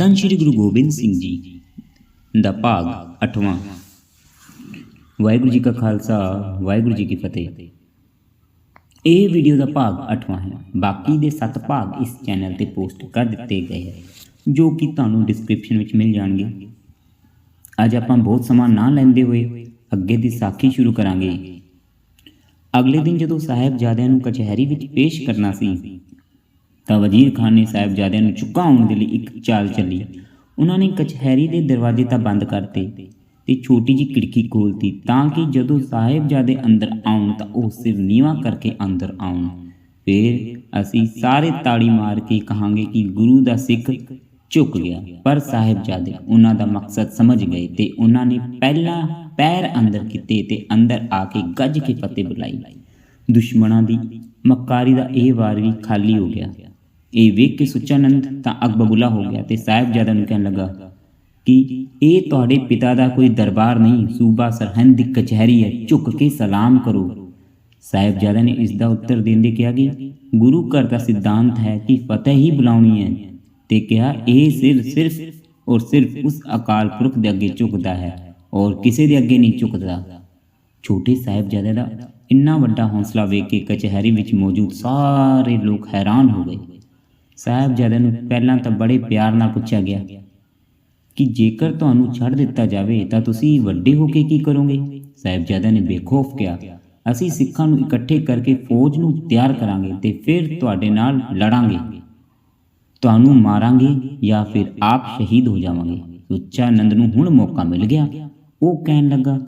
ਧੰਨ ਸ਼੍ਰੀ ਗੁਰੂ ਗੋਬਿੰਦ ਸਿੰਘ ਜੀ ਦਾ ਭਾਗ 8ਵਾਂ ਵਾਹਿਗੁਰੂ ਜੀ ਕਾ ਖਾਲਸਾ, ਵਾਹਿਗੁਰੂ ਜੀ ਕੀ ਫਤਿਹ। ਇਹ ਵੀਡੀਓ ਦਾ ਭਾਗ 8ਵਾਂ ਹੈ। ਬਾਕੀ ਦੇ 7 ਭਾਗ ਇਸ ਚੈਨਲ ਤੇ ਪੋਸਟ ਕਰ ਦਿੱਤੇ ਗਏ ਹੈ, ਜੋ ਕਿ ਤੁਹਾਨੂੰ ਡਿਸਕ੍ਰਿਪਸ਼ਨ ਵਿੱਚ ਮਿਲ ਜਾਣਗੇ। ਅੱਜ ਆਪਾਂ ਬਹੁਤ ਸਮਾਂ ਨਾ ਲੈਂਦੇ ਹੋਏ ਅੱਗੇ ਦੀ ਸਾਖੀ ਸ਼ੁਰੂ ਕਰਾਂਗੇ। ਅਗਲੇ ਦਿਨ ਜਦੋਂ ਸਾਹਿਬਜ਼ਾਦਿਆਂ ਨੂੰ ਕਚਹਿਰੀ ਵਿੱਚ ਪੇਸ਼ ਕਰਨਾ ਸੀ ਤਾਂ ਵਜ਼ੀਰ ਖਾਨ ਨੇ ਸਾਹਿਬਜ਼ਾਦਿਆਂ ਨੂੰ ਚੁਕਾਉਣ ਦੇ ਲਈ ਇੱਕ ਚਾਲ ਚੱਲੀ। ਉਹਨਾਂ ਨੇ ਕਚਹਿਰੀ ਦੇ ਦਰਵਾਜ਼ੇ ਤਾਂ ਬੰਦ ਕਰਤੇ ਤੇ ਛੋਟੀ ਜਿਹੀ ਖਿੜਕੀ ਖੋਲਤੀ ਤਾਂ ਕਿ ਜਦੋਂ ਸਾਹਿਬਜ਼ਾਦੇ ਅੰਦਰ ਆਉਣ ਤਾਂ ਉਹ ਸਿਰ ਨੀਵਾ ਕਰਕੇ ਅੰਦਰ ਆਉਣ। ਫਿਰ ਅਸੀਂ ਸਾਰੇ ਤਾੜੀ ਮਾਰ ਕੇ ਕਹਾਂਗੇ ਕਿ ਗੁਰੂ ਦਾ ਸਿੱਖ ਝੁਕ ਗਿਆ, ਪਰ ਸਾਹਿਬਜ਼ਾਦੇ ਉਹਨਾਂ ਦਾ ਮਕਸਦ ਸਮਝ ਗਏ ਤੇ ਉਹਨਾਂ ਨੇ ਪਹਿਲਾਂ ਪੈਰ ਅੰਦਰ ਕੀਤੇ ਤੇ ਅੰਦਰ ਆ ਕੇ ਗੱਜ ਕੇ ਫਤਿਹ ਬੁਲਾਈ। ਦੁਸ਼ਮਣਾਂ ਦੀ ਮੱਕਾਰੀ ਦਾ ਇਹ ਵਾਰ ਵੀ ਖਾਲੀ ਹੋ ਗਿਆ। ਇਹ ਵੇਖ ਕੇ ਸੁਚਾਨੰਦ ਤਾਂ ਅਕਬਬੁਲਾ ਹੋ ਗਿਆ ਤੇ ਸਾਹਿਬਜ਼ਾਦਾ ਨੂੰ ਕਹਿਣ ਲੱਗਾ ਕਿ ਇਹ ਤੁਹਾਡੇ ਪਿਤਾ ਦਾ ਕੋਈ ਦਰਬਾਰ ਨਹੀਂ ਸੂਬਾ ਸਰਹੰਦ ਦੀ ਕਚਹਿਰੀ ਹੈ ਝੁੱਕ ਕੇ ਸਲਾਮ ਕਰੋ ਸਾਹਿਬਜ਼ਾਦਾ ਨੇ ਇਸ ਦਾ ਉੱਤਰ ਦਿੰਦੇ ਕਿਹਾ ਕਿ ਗੁਰੂ ਘਰ ਦਾ ਸਿਧਾਂਤ ਹੈ ਕਿ ਫਤਿਹ ਹੀ ਬੁਲਾਉਣੀ ਹੈ ਤੇ ਕਿਹਾ ਇਹ ਸਿਰ ਸਿਰਫ ਔਰ ਸਿਰਫ ਉਸ ਅਕਾਲ ਪੁਰਖ ਦੇ ਅੱਗੇ ਝੁਕਦਾ ਹੈ ਔਰ ਕਿਸੇ ਦੇ ਅੱਗੇ ਨਹੀਂ ਝੁਕਦਾ ਛੋਟੇ ਸਾਹਿਬਜ਼ਾਦੇ ਦਾ ਇੰਨਾ ਵੱਡਾ ਹੌਸਲਾ ਵੇਖ ਕੇ ਕਚਹਿਰੀ ਵਿੱਚ ਮੌਜੂਦ ਸਾਰੇ ਲੋਕ ਹੈਰਾਨ ਹੋ ਗਏ ਸਾਹਿਬਜ਼ਾਦੇ ਨੂੰ ਪਹਿਲਾਂ ਤਾਂ ਬੜੇ ਪਿਆਰ ਨਾਲ ਪੁੱਛਿਆ ਗਿਆ ਕਿ ਜੇਕਰ ਤੁਹਾਨੂੰ ਛੱਡ ਦਿੱਤਾ ਜਾਵੇ ਤਾਂ ਤੁਸੀਂ ਵੱਡੇ ਹੋ ਕੇ ਕੀ ਕਰੋਗੇ? ਸਾਹਿਬਜ਼ਾਦਿਆਂ ਨੇ ਬੇਖੌਫ ਕਿਹਾ, ਅਸੀਂ ਸਿੱਖਾਂ ਨੂੰ ਇਕੱਠੇ ਕਰਕੇ ਫੌਜ ਨੂੰ ਤਿਆਰ ਕਰਾਂਗੇ ਤੇ ਫਿਰ ਤੁਹਾਡੇ ਨਾਲ ਲੜਾਂਗੇ। ਤੁਹਾਨੂੰ ਮਾਰਾਂਗੇ ਜਾਂ ਫਿਰ ਆਪ ਸ਼ਹੀਦ ਹੋ ਜਾਵਾਂਗੇ। ਸੁੱਚਾਨੰਦ ਨੂੰ ਹੁਣ ਮੌਕਾ ਮਿਲ ਗਿਆ। ਉਹ ਕਹਿਣ ਲੱਗਾ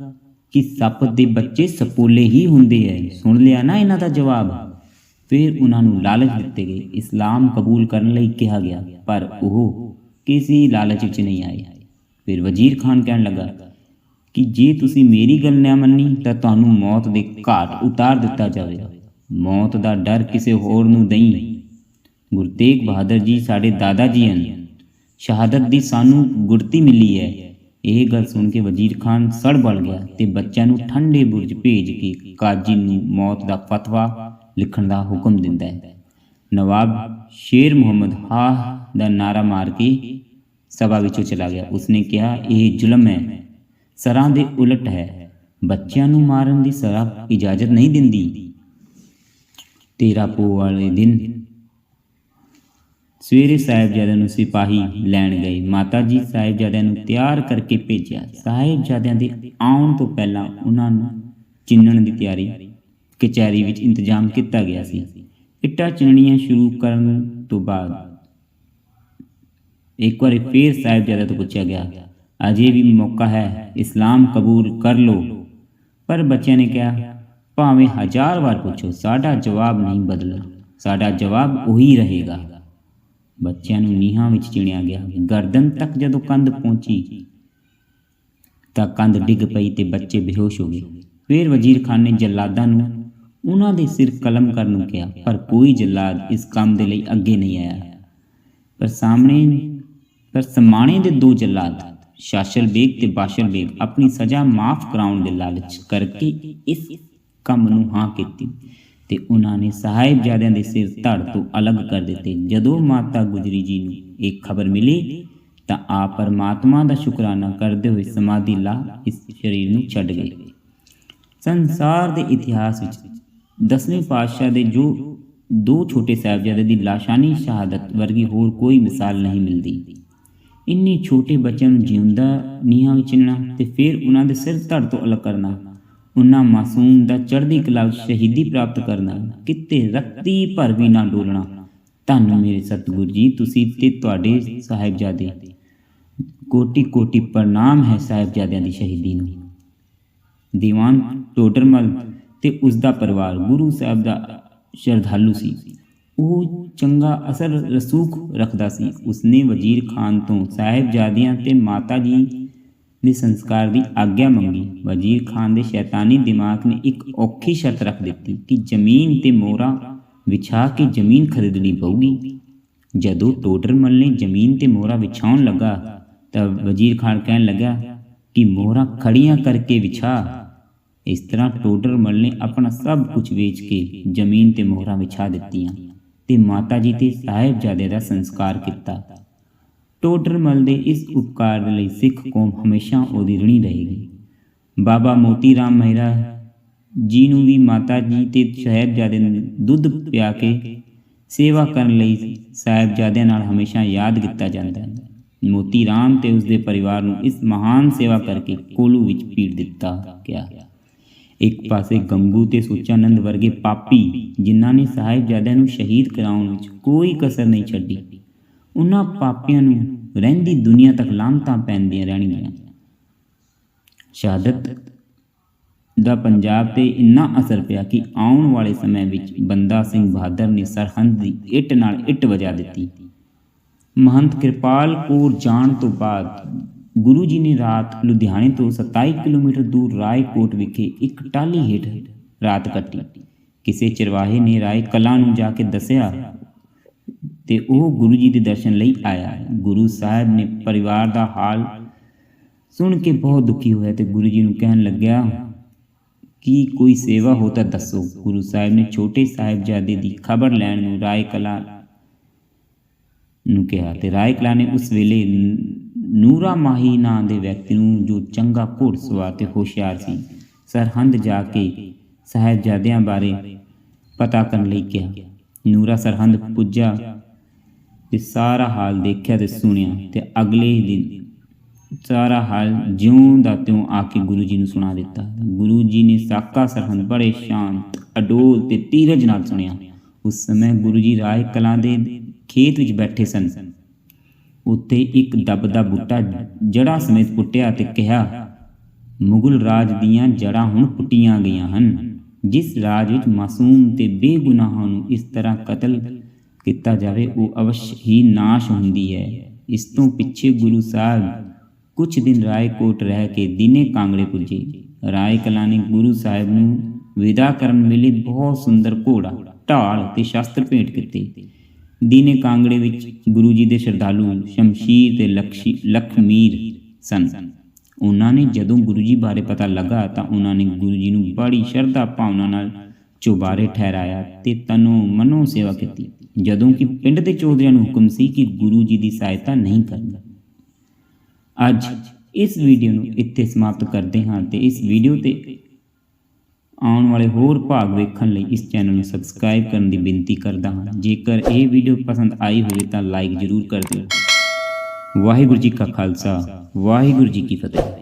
ਕਿ ਸੱਪ ਦੇ ਬੱਚੇ ਸਪੋਲੇ ਹੀ ਹੁੰਦੇ ਐ। ਸੁਣ ਲਿਆ ਨਾ ਇਹਨਾਂ ਦਾ ਜਵਾਬ? ਫਿਰ ਉਹਨਾਂ ਨੂੰ ਲਾਲਚ ਦਿੱਤੇ ਗਏ। ਇਸਲਾਮ ਕਬੂਲ ਕਰਨ ਲਈ ਕਿਹਾ ਗਿਆ, ਪਰ ਉਹ ਕਿਸੇ ਲਾਲਚ ਵਿੱਚ ਨਹੀਂ ਆਏ। ਫਿਰ ਵਜ਼ੀਰ ਖਾਨ ਕਹਿਣ ਲੱਗਾ ਕਿ ਜੇ ਤੁਸੀਂ ਮੇਰੀ ਗੱਲ ਨਾ ਮੰਨੀ ਤਾਂ ਤੁਹਾਨੂੰ ਮੌਤ ਦੇ ਘਾਟ ਉਤਾਰ ਦਿੱਤਾ ਜਾਵੇਗਾ ਮੌਤ ਦਾ ਡਰ ਕਿਸੇ ਹੋਰ ਨੂੰ ਨਹੀਂ ਗੁਰੂ ਤੇਗ ਬਹਾਦਰ ਜੀ ਸਾਡੇ ਦਾਦਾ ਜੀ ਹਨ। ਸ਼ਹਾਦਤ ਦੀ ਸਾਨੂੰ ਗੁਰਤੀ ਮਿਲੀ ਹੈ। ਇਹ ਗੱਲ ਸੁਣ ਕੇ ਵਜ਼ੀਰ ਖਾਨ ਸੜ ਬਲ ਗਿਆ ਤੇ ਬੱਚਿਆਂ ਨੂੰ ਠੰਡੇ ਬੁਰਜ ਭੇਜ ਕੇ ਕਾਜੀ ਨੂੰ ਮੌਤ ਦਾ ਫਤਵਾ ਲਿਖਣ ਦਾ ਹੁਕਮ ਦਿੰਦਾ ਹੈ। ਨਵਾਬ ਸ਼ੇਰ ਮੁਹੰਮਦ ਹਾਂ ਦਾ ਨਾਰਾ ਮਾਰ ਕੇ ਸਭਾ ਵਿੱਚੋਂ ਚਲਾ ਗਿਆ। ਉਸਨੇ ਕਿਹਾ, ਇਹ ਜ਼ੁਲਮ ਹੈ। ਸਰਾਂ ਦੇ ਉਲਟ ਹੈ। ਬੱਚਿਆਂ ਨੂੰ ਮਾਰਨ ਦੀ ਸਰਾ ਇਜਾਜ਼ਤ ਨਹੀਂ ਦਿੰਦੀ। ਤੇਰਾ ਪੋ ਵਾਲੇ ਦਿਨ ਸਵੇਰੇ ਸਾਹਿਬਜ਼ਾਦਿਆਂ ਨੂੰ ਸਿਪਾਹੀ ਲੈਣ ਗਏ। ਮਾਤਾ ਜੀ ਸਾਹਿਬਜ਼ਾਦਿਆਂ ਨੂੰ ਤਿਆਰ ਕਰਕੇ ਭੇਜਿਆ। ਸਾਹਿਬਜ਼ਾਦਿਆਂ ਦੇ ਆਉਣ ਤੋਂ ਪਹਿਲਾਂ ਉਹਨਾਂ ਨੂੰ ਚਿੰਨਣ ਦੀ ਤਿਆਰੀ ਕਚਹਿਰੀ ਵਿੱਚ ਇੰਤਜ਼ਾਮ ਕੀਤਾ ਗਿਆ ਸੀ। ਇੱਟਾਂ ਚਿਣਨੀਆਂ ਸ਼ੁਰੂ ਕਰਨ ਤੋਂ ਬਾਅਦ ਇੱਕ ਵਾਰ ਫੇਰ ਸਾਹਿਬਜ਼ਾਦਿਆਂ ਤੋਂ ਪੁੱਛਿਆ ਗਿਆ, ਅਜੇ ਵੀ ਮੌਕਾ ਹੈ, ਇਸਲਾਮ ਕਬੂਲ ਕਰ ਲਓ। ਪਰ ਬੱਚਿਆਂ ਨੇ ਕਿਹਾ, ਭਾਵੇਂ ਹਜ਼ਾਰ ਵਾਰ ਪੁੱਛੋ, ਸਾਡਾ ਜਵਾਬ ਨਹੀਂ ਬਦਲਣਾ, ਸਾਡਾ ਜਵਾਬ ਉਹੀ ਰਹੇਗਾ। ਬੱਚਿਆਂ ਨੂੰ ਨੀਹਾਂ ਵਿੱਚ ਚਿਣਿਆ ਗਿਆ। ਗਰਦਨ ਤੱਕ ਜਦੋਂ ਕੰਧ ਪਹੁੰਚੀ ਤਾਂ ਕੰਧ ਡਿੱਗ ਪਈ ਤੇ ਬੱਚੇ ਬੇਹੋਸ਼ ਹੋ ਗਏ। ਫਿਰ ਵਜ਼ੀਰ ਖਾਨ ਨੇ ਜਲਾਦਾਂ ਨੂੰ ਉਹਨਾਂ ਦੇ ਸਿਰ ਕਲਮ ਕਰਨ ਨੂੰ ਕਿਹਾ, ਪਰ ਕੋਈ ਜਲਾਦ ਇਸ ਕੰਮ ਦੇ ਲਈ ਅੱਗੇ ਨਹੀਂ ਆਇਆ। ਪਰ ਸਾਹਮਣੇ, ਪਰ ਸਮਾਣੇ ਦੇ ਦੋ ਜੱਲਾਦ, ਸ਼ਾਸ਼ਲ ਬੇਗ ਤੇ ਬਾਸ਼ਲ ਬੇਗ, ਆਪਣੀ ਸਜ਼ਾ ਮਾਫ ਕਰਾਉਣ ਦੇ ਲਾਲਚ ਕਰਕੇ ਇਸ ਕੰਮ ਨੂੰ ਹਾਂ ਕੀਤੀ ਤੇ ਉਹਨਾਂ ਨੇ ਸਾਹਿਬਜ਼ਾਦਿਆਂ ਦੇ ਸਿਰ ਧੜ ਤੋਂ ਅਲੱਗ ਕਰ ਦਿੱਤੇ। ਜਦੋਂ ਮਾਤਾ ਗੁਜਰੀ ਜੀ ਨੂੰ ਇਹ ਖਬਰ ਮਿਲੀ, ਤਾਂ ਆਪ ਪਰਮਾਤਮਾ ਦਾ ਸ਼ੁਕਰਾਨਾ ਕਰਦੇ ਹੋਏ ਸਮਾਧੀ ਲਾ ਇਸ ਸਰੀਰ ਨੂੰ ਛੱਡ ਗਏ। ਸੰਸਾਰ ਦੇ ਇਤਿਹਾਸ ਵਿੱਚ ਦਸਵੇਂ ਪਾਤਸ਼ਾਹ ਦੇ ਜੋ ਦੋ ਛੋਟੇ ਸਾਹਿਬਜ਼ਾਦੇ ਦੀ ਲਾਸ਼ਾਨੀ ਸ਼ਹਾਦਤ ਵਰਗੀ ਹੋਰ ਕੋਈ ਮਿਸਾਲ ਨਹੀਂ ਮਿਲਦੀ। ਇੰਨੇ ਛੋਟੇ ਬੱਚਿਆਂ ਨੂੰ ਜਿਉਂਦਾ ਨੀਹਾਂ ਵਿੱਚ ਚਿਣਨਾ ਤੇ ਫਿਰ ਉਹਨਾਂ ਦੇ ਸਿਰ ਧੜ ਤੋਂ ਅਲੱਗ ਕਰਨਾ, ਉਹਨਾਂ ਮਾਸੂਮ ਦਾ ਚੜ੍ਹਦੀ ਕਲਾ ਵਿੱਚ ਸ਼ਹੀਦੀ ਪ੍ਰਾਪਤ ਕਰਨਾ, ਕਿਤੇ ਰੱਤੀ ਭਰ ਵੀ ਨਾ ਡੋਲਣਾ। ਧੰਨ ਮੇਰੇ ਸਤਿਗੁਰ ਜੀ, ਤੁਸੀਂ ਤੇ ਤੁਹਾਡੇ ਸਾਹਿਬਜ਼ਾਦੇ। ਕੋਟੀ ਕੋਟੀ ਪ੍ਰਣਾਮ ਹੈ ਸਾਹਿਬਜ਼ਾਦਿਆਂ ਦੀ ਸ਼ਹੀਦੀ ਨੂੰ। ਦੀਵਾਨ ਟੋਡਰਮਲ ਤੇ ਉਸ ਦਾ ਪਰਿਵਾਰ ਗੁਰੂ ਸਾਹਿਬ ਦਾ ਸ਼ਰਧਾਲੂ ਸੀ। ਉਹ ਚੰਗਾ ਅਸਰ ਰਸੂਖ ਰੱਖਦਾ ਸੀ। ਉਸਨੇ ਵਜ਼ੀਰ ਖਾਨ ਤੋਂ ਸਾਹਿਬਜ਼ਾਦਿਆਂ ਤੇ ਮਾਤਾ ਜੀ ਦੇ ਸੰਸਕਾਰ ਦੀ ਆਗਿਆ ਮੰਗੀ। ਵਜ਼ੀਰ ਖਾਨ ਦੇ ਸ਼ੈਤਾਨੀ ਦਿਮਾਗ ਨੇ ਇੱਕ ਔਖੀ ਸ਼ਰਤ ਰੱਖ ਦਿੱਤੀ ਕਿ ਜ਼ਮੀਨ ਤੇ ਮੋਹਰਾਂ ਵਿਛਾ ਕੇ ਜ਼ਮੀਨ ਖਰੀਦਣੀ ਪਊਗੀ। ਜਦੋਂ ਟੋਡਰਮਲ ਨੇ ਜ਼ਮੀਨ ਤੇ ਮੋਹਰਾਂ ਵਿਛਾਉਣ ਲੱਗਾ ਤਾਂ ਵਜ਼ੀਰ ਖਾਨ ਕਹਿਣ ਲੱਗਾ ਕਿ ਮੋਹਰਾਂ ਖੜੀਆਂ ਕਰਕੇ ਵਿਛਾ। ਇਸ ਤਰ੍ਹਾਂ ਟੋਡਰਮਲ ਨੇ ਆਪਣਾ ਸਭ ਕੁਝ ਵੇਚ ਕੇ ਜ਼ਮੀਨ ਤੇ ਮੋਹਰਾਂ ਵਿਛਾ ਦਿੱਤੀਆਂ ਤੇ ਮਾਤਾ ਜੀ ਤੇ ਸਾਹਿਬਜ਼ਾਦੇ ਦਾ ਸੰਸਕਾਰ ਕੀਤਾ। ਟੋਡਰਮਲ ਦੇ ਇਸ ਉਪਕਾਰ ਲਈ ਸਿੱਖ ਕੌਮ ਹਮੇਸ਼ਾ ਉਹਦੀ ਰਣੀ ਰਹੇਗੀ। ਬਾਬਾ ਮੋਤੀ ਰਾਮ ਮਹਿਰਾ ਜੀ ਨੂੰ ਵੀ ਮਾਤਾ ਜੀ ਤੇ ਸਾਹਿਬਜ਼ਾਦੇ ਨੂੰ ਦੁੱਧ ਪਿਆ ਕੇ ਸੇਵਾ ਕਰਨ ਲਈ ਸਾਹਿਬਜ਼ਾਦਿਆਂ ਨਾਲ ਹਮੇਸ਼ਾ ਯਾਦ ਕੀਤਾ ਜਾਂਦਾ ਹੈ। ਮੋਤੀ ਰਾਮ ਤੇ ਉਸਦੇ ਪਰਿਵਾਰ ਨੂੰ ਇਸ ਮਹਾਨ ਸੇਵਾ ਕਰਕੇ ਕੋਲੂ ਵਿੱਚ ਪੀੜ ਦਿੱਤਾ ਗਿਆ। ਇੱਕ ਪਾਸੇ ਗੰਗੂ ਤੇ ਸੁਚਾਨੰਦ ਵਰਗੇ ਪਾਪੀ, ਜਿਨ੍ਹਾਂ ਨੇ ਸਾਹਿਬਜ਼ਾਦਿਆਂ ਨੂੰ ਸ਼ਹੀਦ ਕਰਾਉਣ ਵਿੱਚ ਕੋਈ ਕਸਰ ਨਹੀਂ ਛੱਡੀ। ਉਹਨਾਂ ਪਾਪੀਆਂ ਨੂੰ ਰਹਿੰਦੀ ਦੁਨੀਆ ਤੱਕ ਲਾਂਤਾਂ ਪੈਂਦੀਆਂ ਰਹਿਣਗੀਆਂ। ਸ਼ਹਾਦਤ ਦਾ ਪੰਜਾਬ ਤੇ ਇੰਨਾ ਅਸਰ ਪਿਆ ਕਿ ਆਉਣ ਵਾਲੇ ਸਮੇਂ ਵਿੱਚ ਬੰਦਾ ਸਿੰਘ ਬਹਾਦਰ ਨੇ ਸਰਹੰਦ ਦੀ ਇੱਟ ਨਾਲ ਇੱਟ ਵਜਾ ਦਿੱਤੀ। ਮਹੰਤ ਕਿਰਪਾਲ ਕੌਰ ਜਾਣ ਤੋਂ ਬਾਅਦ ਗੁਰੂ ਜੀ ਨੇ ਰਾਤ ਲੁਧਿਆਣੇ ਤੋਂ 27 ਕਿਲੋਮੀਟਰ ਦੂਰ ਰਾਏਕੋਟ ਵਿਖੇ ਇੱਕ ਟਾਲੀ ਹੇਠ ਰਾਤ ਕੱਟੀ ਕਿਸੇ ਚਰਵਾਹੇ ਨੇ ਰਾਏ ਕਲਾਂ ਨੂੰ ਜਾ ਕੇ ਦੱਸਿਆ ਤੇ ਉਹ ਗੁਰੂ ਜੀ ਦੇ ਦਰਸ਼ਨ ਲਈ ਆਇਆ। ਗੁਰੂ ਸਾਹਿਬ ਨੇ ਪਰਿਵਾਰ ਦਾ ਹਾਲ ਸੁਣ ਕੇ ਬਹੁਤ ਦੁਖੀ ਹੋਇਆ ਤੇ ਗੁਰੂ ਜੀ ਨੂੰ ਕਹਿਣ ਲੱਗਿਆ, ਕਿ ਕੋਈ ਸੇਵਾ ਹੋ ਤਾਂ ਦੱਸੋ। ਗੁਰੂ ਸਾਹਿਬ ਨੇ ਛੋਟੇ ਸਾਹਿਬਜ਼ਾਦੇ ਦੀ ਖਬਰ ਲੈਣ ਨੂੰ ਰਾਏ ਕਲਾ ਨੂੰ ਕਿਹਾ ਤੇ ਰਾਏ ਕਲਾ ਨੇ ਉਸ ਵੇਲੇ ਨੂਰਾ ਮਾਹੀ ਨਾਂ ਦੇ ਵਿਅਕਤੀ ਨੂੰ ਜੋ ਚੰਗਾ ਘੋੜਸਵਾਰ ਤੇ ਹੋਸ਼ਿਆਰ ਸੀ, ਸਰਹੰਦ ਜਾ ਕੇ ਸਾਹਿਬਜ਼ਾਦਿਆਂ ਬਾਰੇ ਪਤਾ ਕਰਨ ਲਈ ਕਿਹਾ। ਨੂਰਾ ਸਰਹੰਦ ਪੁੱਜਾ ਤੇ ਸਾਰਾ ਹਾਲ ਦੇਖਿਆ ਤੇ ਸੁਣਿਆ ਤੇ ਅਗਲੇ ਦਿਨ ਸਾਰਾ ਹਾਲ ਜਿਉਂ ਦਾ ਤਿਉਂ ਆ ਕੇ ਗੁਰੂ ਜੀ ਨੂੰ ਸੁਣਾ ਦਿੱਤਾ। ਗੁਰੂ ਜੀ ਨੇ ਸਾਕਾ ਸਰਹੰਦ ਬੜੇ ਸ਼ਾਂਤ, ਅਡੋਲ ਤੇ ਧੀਰਜ ਨਾਲ ਸੁਣਿਆ। ਉਸ ਸਮੇਂ ਗੁਰੂ ਜੀ ਰਾਏ ਕਲਾਂ ਦੇ ਖੇਤ ਵਿੱਚ ਬੈਠੇ ਸਨ। ਉੱਥੇ ਇੱਕ ਦਬਦਾ ਬੂਟਾ ਜੜਾਂ ਸਮੇਤ ਪੁੱਟਿਆ ਤੇ ਕਿਹਾ, ਮੁਗਲ ਰਾਜ ਦੀਆਂ ਜੜਾਂ ਹੁਣ ਪੁੱਟੀਆਂ ਗਈਆਂ ਹਨ। ਜਿਸ ਰਾਜ ਵਿੱਚ ਮਾਸੂਮ ਤੇ ਬੇਗੁਨਾਹਾਂ ਨੂੰ ਇਸ ਤਰ੍ਹਾਂ ਕਤਲ ਕੀਤਾ ਜਾਵੇ, ਉਹ ਅਵਸ਼ ਹੀ ਨਾਸ਼ ਹੁੰਦੀ ਹੈ। ਇਸ ਤੋਂ ਪਿੱਛੇ ਗੁਰੂ ਸਾਹਿਬ ਕੁਝ ਦਿਨ ਰਾਏਕੋਟ ਰਹਿ ਕੇ ਦਿਨੇ ਕਾਂਗੜੇ ਪੁੱਜੇ। ਰਾਏ ਕਲਾਂ ਨੇ ਗੁਰੂ ਸਾਹਿਬ ਨੂੰ ਵਿਦਾ ਕਰਨ ਵੇਲੇ ਬਹੁਤ ਸੁੰਦਰ ਘੋੜਾ, ਢਾਲ ਤੇ ਸ਼ਸਤਰ ਭੇਟ ਕੀਤੇ। ਦੀਨੇ ਕਾਂਗੜੇ ਵਿੱਚ ਗੁਰੂ ਜੀ ਦੇ ਸ਼ਰਧਾਲੂ ਸ਼ਮਸ਼ੀਰ ਤੇ ਲਖਸ਼ੀ ਲਖਮੀਰ ਸਨ। ਉਹਨਾਂ ਨੇ ਜਦੋਂ ਗੁਰੂ ਜੀ ਬਾਰੇ ਪਤਾ ਲੱਗਾ ਤਾਂ ਉਹਨਾਂ ਨੇ ਗੁਰੂ ਜੀ ਨੂੰ ਬੜੀ ਸ਼ਰਧਾ ਭਾਵਨਾ ਨਾਲ ਚੁਬਾਰੇ ਠਹਿਰਾਇਆ ਤੇ ਤਨੋ ਮਨੋ ਸੇਵਾ ਕੀਤੀ। ਜਦੋਂ ਕਿ ਪਿੰਡ ਦੇ ਚੌਧਰੀਆਂ ਨੂੰ ਹੁਕਮ ਸੀ ਕਿ ਗੁਰੂ ਜੀ ਦੀ ਸਹਾਇਤਾ ਨਹੀਂ ਕਰਨੀ। ਅੱਜ ਇਸ ਵੀਡੀਓ ਨੂੰ ਇੱਥੇ ਸਮਾਪਤ ਕਰਦੇ ਹਾਂ ਤੇ ਇਸ ਵੀਡੀਓ ਤੇ ਆਉਣ ਵਾਲੇ ਹੋਰ ਭਾਗ ਵੇਖਣ ਲਈ ਇਸ ਚੈਨਲ ਨੂੰ ਸਬਸਕ੍ਰਾਈਬ ਕਰਨ ਦੀ ਬੇਨਤੀ ਕਰਦਾ ਹਾਂ। ਜੇਕਰ ਇਹ ਵੀਡੀਓ ਪਸੰਦ ਆਈ ਹੋਵੇ ਤਾਂ ਲਾਈਕ ਜ਼ਰੂਰ ਕਰ ਦਿਓ। ਵਾਹਿਗੁਰੂ ਜੀ ਕਾ ਖਾਲਸਾ, ਵਾਹਿਗੁਰੂ ਜੀ ਕੀ ਫਤਿਹ।